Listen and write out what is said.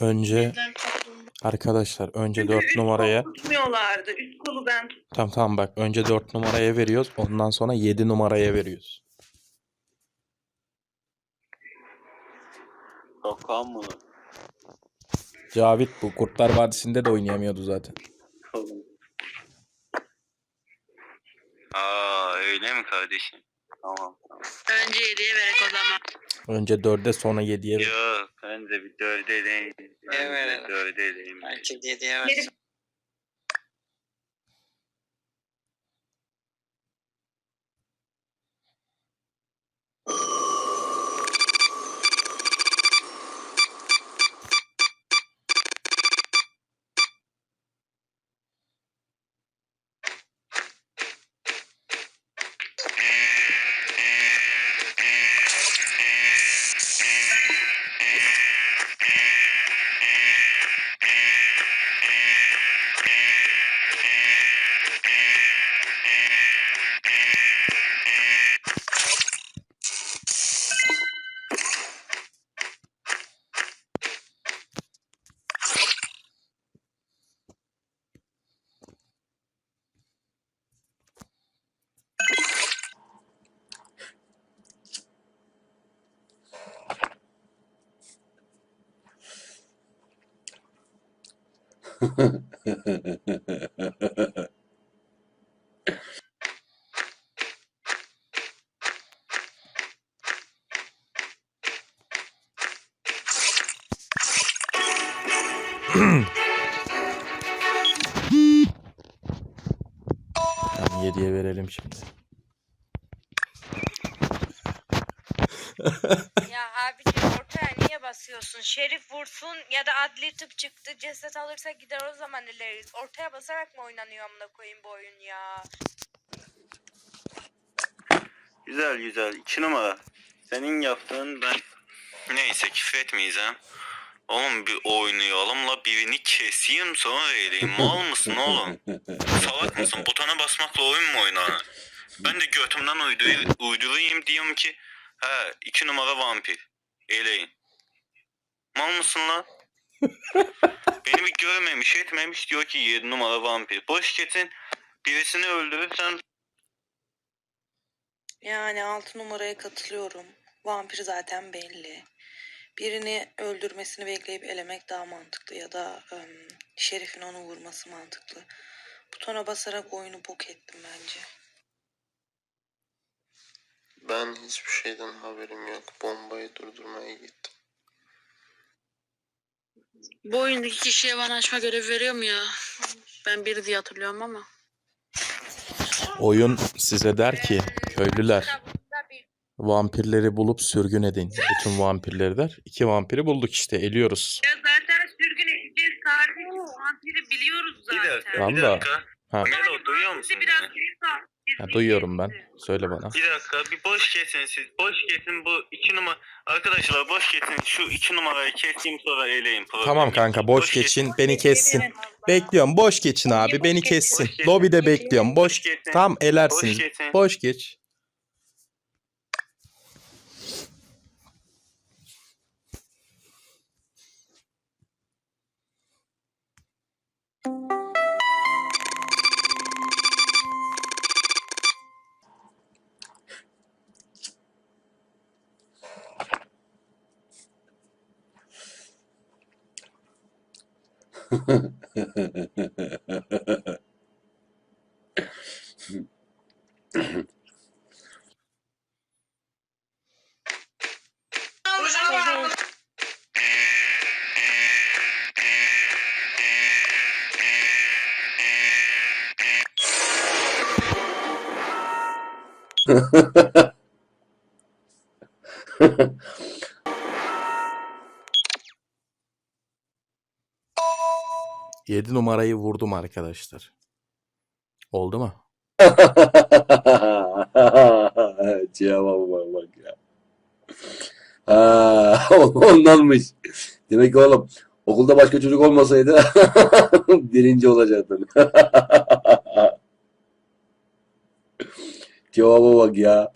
Önce arkadaşlar önce Çünkü 4 üst numaraya tutmuyorlardı. Üst kolu ben tuttum. tamam tamam bak önce 4 numaraya veriyoruz. Ondan sonra 7 numaraya veriyoruz. Kaka mı? Cavit bu Kurtlar Vadisi'nde de oynayamıyordu zaten. Aa öyle mi kardeşim? Tamam tamam. Önce hediye verek o zaman. Önce 4'e sonra 7'ye ver. Yok ben de bir dörde eleyim. Ben de Evet. bir dörde eleyim. Belki dediğe Geri versin. Tamam 7'ye verelim şimdi. Ya niye basıyorsun? Şerif vursun ya da adli tıp çıktı ceset alırsa gider o zaman ileriz. Ortaya basarak mı oynanıyor amına koyayım bu oyun ya? Güzel güzel. İki numara. Senin yaptığın ben... Neyse küfür etmeyeceğim. Oğlum bir oynayalım la birini keseyim sonra eleyim. Mal mısın oğlum? Salak mısın? Butona basmakla oyun mu oynanır? Ben de götümden uydur uydurayım diyorum ki he iki numara vampir. Eleyin. Mal mısın lan? Beni bir görmemiş etmemiş diyor ki 7 numara vampir. Boş kesin birisini öldürürsen Yani 6 numaraya katılıyorum. Vampir zaten belli. Birini öldürmesini bekleyip elemek daha mantıklı ya da ım, şerifin onu vurması mantıklı. Butona basarak oyunu bok ettim bence. Ben hiçbir şeyden haberim yok. Bombayı durdurmaya gittim. Bu oyundaki kişiye bana açma görevi veriyor mu ya? Ben biri diye hatırlıyorum ama. Oyun size der ki köylüler bir vampirleri bulup sürgün edin. Bütün vampirleri der. İki vampiri bulduk işte eliyoruz. Ya zaten sürgün edeceğiz kardeşim. Vampiri biliyoruz bir zaten. dakika bir Valla. dakika. Ha, Melo duyuyor musun? Biraz ha, bir duyuyorum ben. Söyle bana. Bir dakika bir boş kesin siz. Boş kesin bu iki numara. Arkadaşlar boş kesin şu iki numarayı keseyim sonra eleyin. Problem Tamam kanka boş geçin beni kessin. Bekliyorum boş geçin abi beni kessin. Lobide bekliyorum. Boş geçin. tam Boş elersiniz. geçin. Boş geç. Ha ha ha. Yedi numarayı vurdum arkadaşlar. Oldu mu? Cevaba bak ya. Ha, ondanmış. Demek ki oğlum okulda başka çocuk olmasaydı birinci olacaktın. Cevaba bak ya.